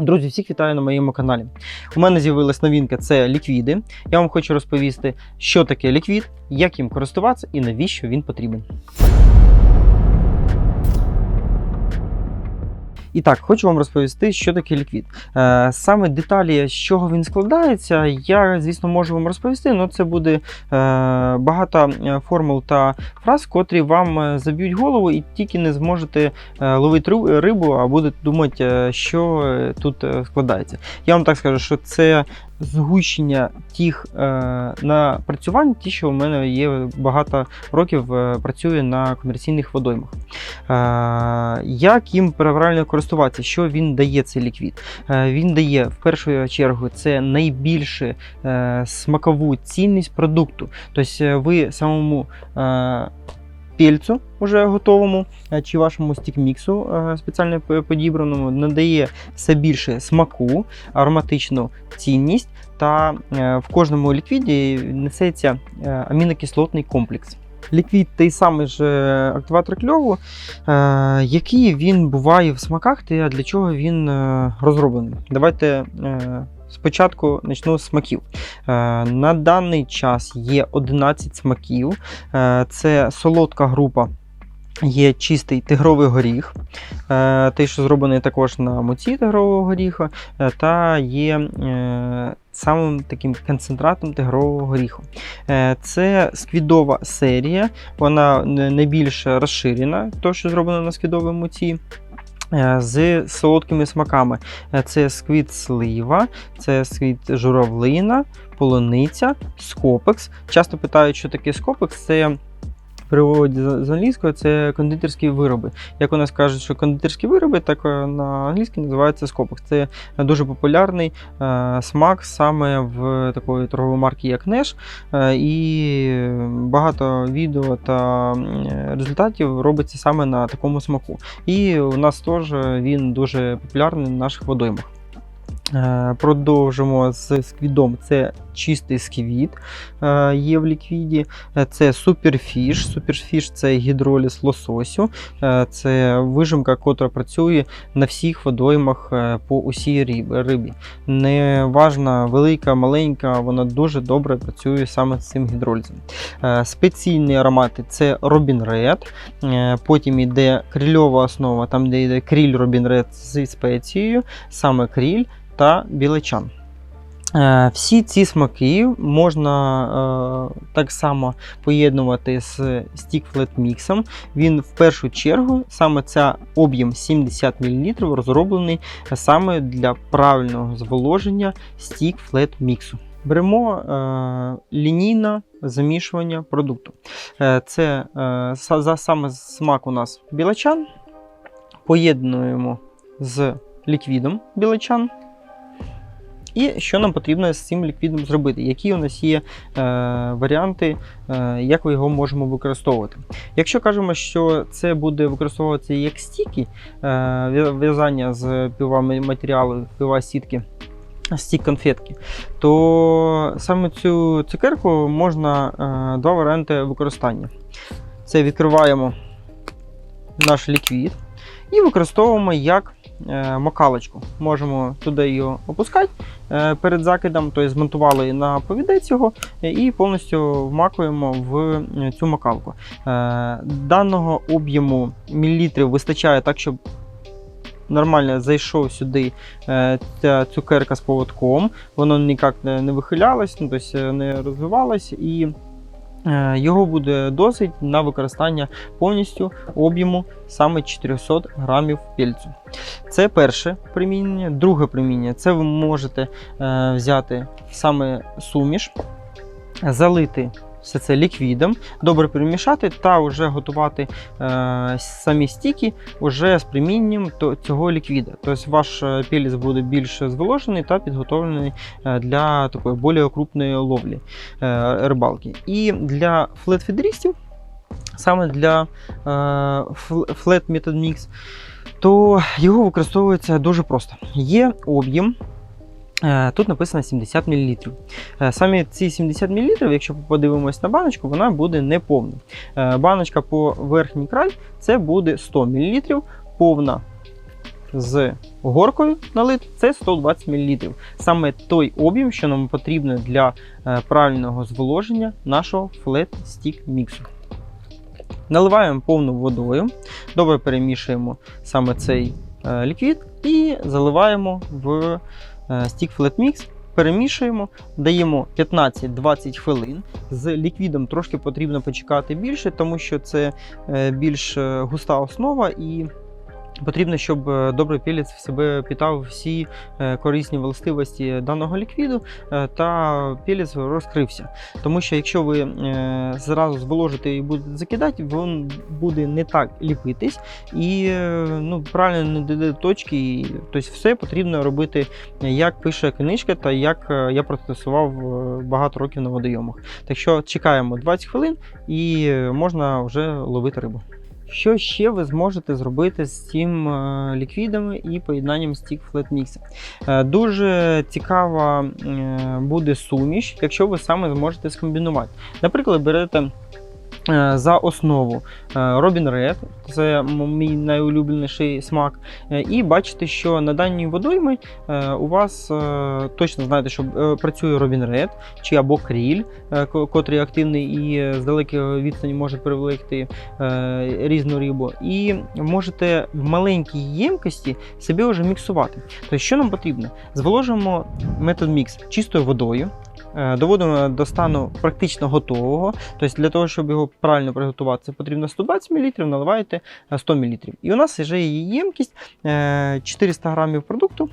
Друзі, всіх вітаю на моєму каналі. У мене з'явилась новинка це ліквіди. Я вам хочу розповісти, що таке ліквід, як їм користуватися і навіщо він потрібен. І так, хочу вам розповісти, що таке ліквід. Е, саме деталі, з чого він складається, я, звісно, можу вам розповісти, але це буде е, багато е, формул та фраз, котрі вам заб'ють голову і тільки не зможете ловити рибу- а будете думати, що тут складається. Я вам так скажу, що це згущення тих е, напрацювань, ті, що у мене є багато років, е, працює на комерційних водоймах. Е, як їм правильно користуватися? Що він дає цей ліквід? Е, він дає в першу чергу це найбільше е, смакову цінність продукту. Тобто е, ви самому е, пільцю уже готовому е, чи вашому стікміксу е, спеціально подібраному надає все більше смаку, ароматичну цінність, та е, в кожному ліквіді несеться амінокислотний комплекс. Ліквід той самий ж активатор кльову, який він буває в смаках, та для чого він розроблений. Давайте спочатку почну з смаків. Е, на даний час є 11 смаків. Е, це солодка група. Є чистий тигровий горіх, е, той, що зроблений також на муці тигрового горіха, та є самим таким концентратом тигрового горіху. Це сквідова серія, вона не- найбільш розширена, то, що зроблено на сквідовій муці. Е, З солодкими смаками. Е, Це сквіт слива, це сквіт журавлина, полуниця, скопекс. Часто питають, що таке скопекс. Це переводі з англійської це кондитерські вироби. Як у нас кажуть, що кондитерські вироби, так е, на англійській називається скопекс. Це дуже популярний е, смак саме в такої торгової марки, як Неш. Е, і багато відео та результатів робиться саме на такому смаку. І у нас теж він дуже популярний на наших водоймах. Е, Продовжимо з сквідом. Це чистий сквід е, є в ліквіді. Е, Це суперфіш. Суперфіш це гідроліз лососю. Це вижимка, котра працює на всіх водоймах по усій риб- рибі. Неважна, велика, маленька, вона дуже добре працює саме з цим гідролізом. Спеційні аромати це Robin Red, потім йде крильова основа, там де йде кріль Robin Red зі спецією, саме кріль та біличан. Е, Всі ці смаки можна е, так само поєднувати з Stick Flat. Він в першу чергу, саме ця об'єм 70 мл, розроблений саме для правильного зволоження Stick Flat. Беремо е, лінійне замішування продукту. Е, це е, за саме смак у нас білачан. Поєднуємо з ліквідом білачан. І що нам потрібно з цим ліквідом зробити? Які у нас є е, варіанти, е, як ми його можемо використовувати? Якщо кажемо, що це буде використовуватися як стіки, е, в'язання з півматеріалу, пива сітки, стік конфетки, то саме цю цукерку можна е, два варіанти використання. Це відкриваємо наш ліквід і використовуємо як е, макалочку. Можемо туди її опускати е, перед закидом, тобто змонтували на повідець його е, і повністю вмакуємо в цю макалку. Даного об'єму мілілітрів вистачає так, щоб нормально зайшов сюди ця цукерка з поводком, воно ніяк не вихилялось, ну, тобто не розвивалось і. Е, Його буде досить на використання повністю об'єму саме 400 грамів пільцу. Це перше примінення. Друге примінення це ви можете е, взяти саме суміш, залити все це ліквідом, добре перемішати та вже готувати е, самі стіки вже з примінням цього ліквіда. Тобто ваш е, пілець буде більш зволожений та підготовлений е, для такої більш крупної ловлі е, рибалки. І для флет-фідерістів, саме для е, фл- Flat Method Mix, то його використовується дуже просто. Є об'єм. Е, Тут написано 70 мл. Е, Самі ці 70 мл, якщо подивимось на баночку, вона буде неповна. Е, Баночка по верхній край це буде 100 мл, повна з горкою налит це 120 мл. Саме той об'єм, що нам потрібно для правильного зволоження нашого Flat Stick міксу. Наливаємо повну водою, добре перемішуємо саме цей ліквід і заливаємо в е, Флетмікс. Перемішуємо, даємо 15-20 хвилин. З ліквідом трошки потрібно почекати більше, тому що це е, більш е, густа основа і потрібно, щоб е, добрий пілець в себе питав всі е, корисні властивості даного ліквіду е, та пілець розкрився. Тому що якщо ви зразу зволожите і будете закидати, він буде не так ліпитись і ну, правильно не дійде точки. Тобто все потрібно робити, як пише книжка, та як я протестував багато років на водойомах. Так що чекаємо 20 хвилин і можна вже ловити рибу. Що ще ви зможете зробити з цим е, ліквідами і поєднанням Stick Flat Mix? Е, Дуже цікава е, буде суміш, якщо ви саме зможете скомбінувати. Наприклад, берете за основу е, Robin Red, це мій найулюбленіший смак. е, І бачите, що на даній водоймі е, у вас е, точно знаєте, що е, працює Robin Red чи або кріль, е, котрий активний і е, з далекої відстані може привлекти е, різну рибу. І можете в маленькій ємкості собі вже міксувати. Тобто, що нам потрібно? Зволожуємо метод мікс чистою водою. Е, Доводимо до стану практично готового. Тобто для того, щоб його правильно приготувати, це потрібно 120 мл, наливаєте е, 100 мл. І у нас вже є ємкість е, 400 грамів продукту.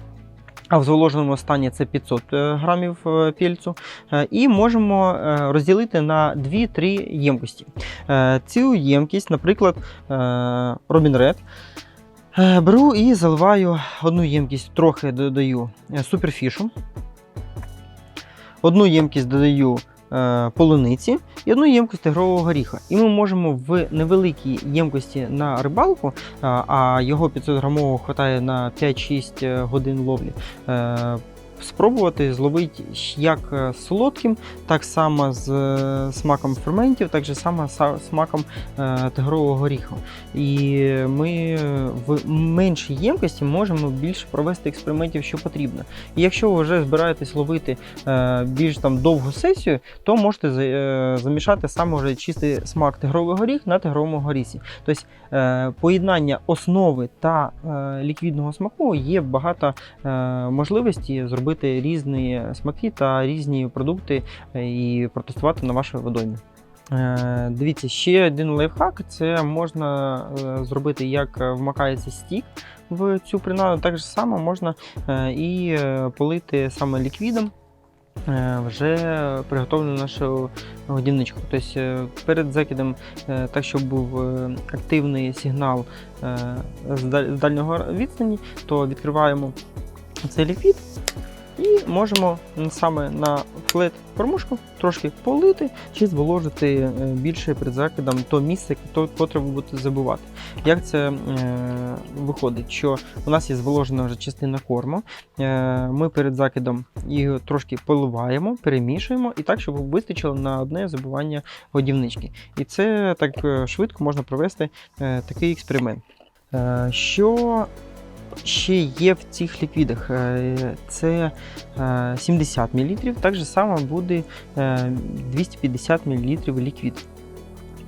А в зволоженому стані це 500 е, грамів е, пільцю. Е, І можемо е, розділити на 2-3 ємкості. Е, Цю ємкість, наприклад, е, Red. е, Беру і заливаю одну ємкість, трохи додаю е, суперфішу. Одну ємкість додаю е, полуниці і одну ємкість тигрового горіха. І ми можемо в невеликій ємкості на рибалку, а, а його 500 грамового хватає на 5-6 годин ловлі. Спробувати зловити як е, солодким, так само з е, смаком ферментів, так само са- смаком е, тигрового горіху. І ми в меншій ємкості можемо більше провести експериментів, що потрібно. І якщо ви вже збираєтесь ловити більш там довгу сесію, то можете замішати саме вже чистий смак тигровий горіх на тигровому горісі. Тобто поєднання основи та ліквідного смаку є багато можливості зробити різні смаки та різні продукти е, і протестувати на вашій водоймі. Е, Дивіться, ще один лайфхак це можна е, зробити, як вмикається стік в цю принаду. Так само можна і полити саме ліквідом. Вже приготовлену нашу годівничку. Тобто перед закидом, так щоб був активний сигнал з дальнього відстані, то відкриваємо цей ліквід і можемо саме на флет кормушку трошки полити чи зволожити е, більше перед закидом то місце, то, котре ви будете забувати. Як це е, виходить? Що у нас є зволожена вже частина корму, е, ми перед закидом її трошки поливаємо, перемішуємо і так, щоб вистачило на одне забування годівнички. І це так е, швидко можна провести е, такий експеримент. Е, Що ще є в цих ліквідах? Е, Це е, 70 мл, так же само буде е, 250 мл ліквід.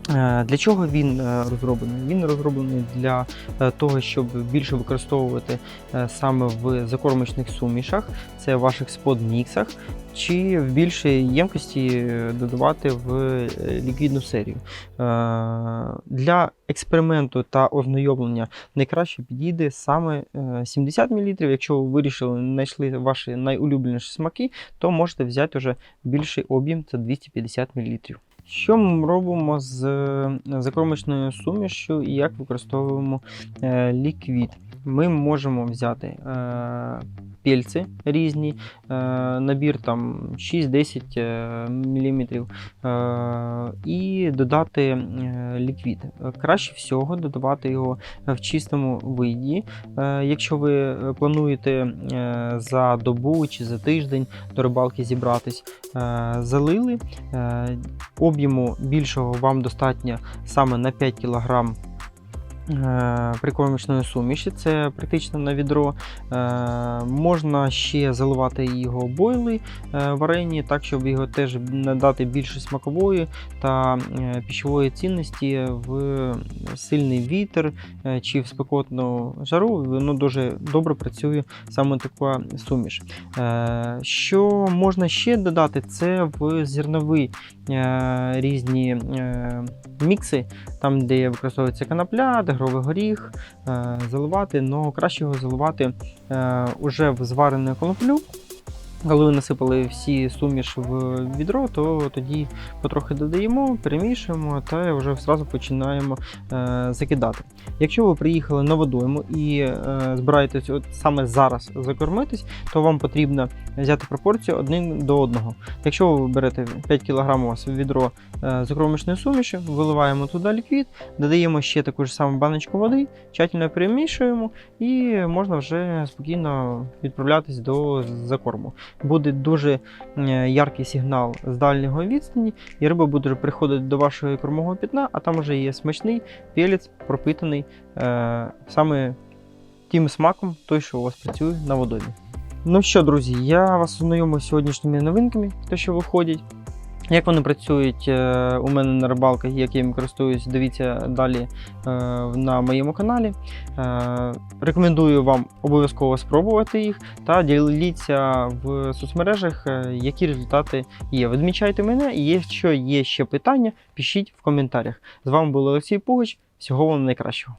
Е, Для чого він е, розроблений? Він розроблений для е, того, щоб більше використовувати саме в закормочних сумішах, це в ваших спод-міксах, чи в більшій ємкості додавати в ліквідну серію. Для експерименту та ознайомлення найкраще підійде саме е, 70 мл. Якщо ви вирішили знайшли ваші найулюбленіші смаки, то можете взяти вже більший об'єм, це 250 мл. Що ми робимо з закормочною сумішю і як використовуємо е, ліквід? Ми можемо взяти е, пільці різні, е, набір там 6-10 е, мм е, і додати ліквід. Краще всього додавати його в чистому виді. Якщо ви плануєте за добу чи за тиждень до рибалки зібратись, залили. Об'єму більшого вам достатньо саме на 5 кг прикормочної суміші, це практично на відро. Е, Можна ще заливати його бойли е, варені, так, щоб його теж надати більше смакової та е, цінності в сильний вітер е, чи в спекотну жару. Воно дуже добре працює саме така суміш. Е, Що можна ще додати, це в зернові е, різні е, мікси, там, де використовується канапля, дегровий горіх, е, заливати, але краще його заливати е, уже в зварену коноплю. Коли ви насипали всі суміш в відро, то тоді потрохи додаємо, перемішуємо та вже одразу починаємо е, закидати. Якщо ви приїхали на водойму і е, збираєтесь от саме зараз закормитись, то вам потрібно взяти пропорцію один до одного. Якщо ви берете 5 кг відро е, закормочної суміші, виливаємо туди ліквід, додаємо ще таку ж саму баночку води, тщательно перемішуємо і можна вже спокійно відправлятись до закорму. Буде дуже е, яркий сигнал з дальнього відстані, і риба буде приходити до вашого кормового пітна, а там вже є смачний пелець, пропитаний е, саме тим смаком, той, що у вас працює на водоймі. Ну що, друзі, я вас ознайомив з сьогоднішніми новинками, те, що виходять. Як вони працюють е, у мене на рибалках, якими користуюсь, дивіться далі е, на моєму каналі. Е, Рекомендую вам обов'язково спробувати їх та діліться в соцмережах, які результати є. Відмічайте мене, і якщо є ще питання, пишіть в коментарях. З вами був Олексій Пугач. Всього вам найкращого.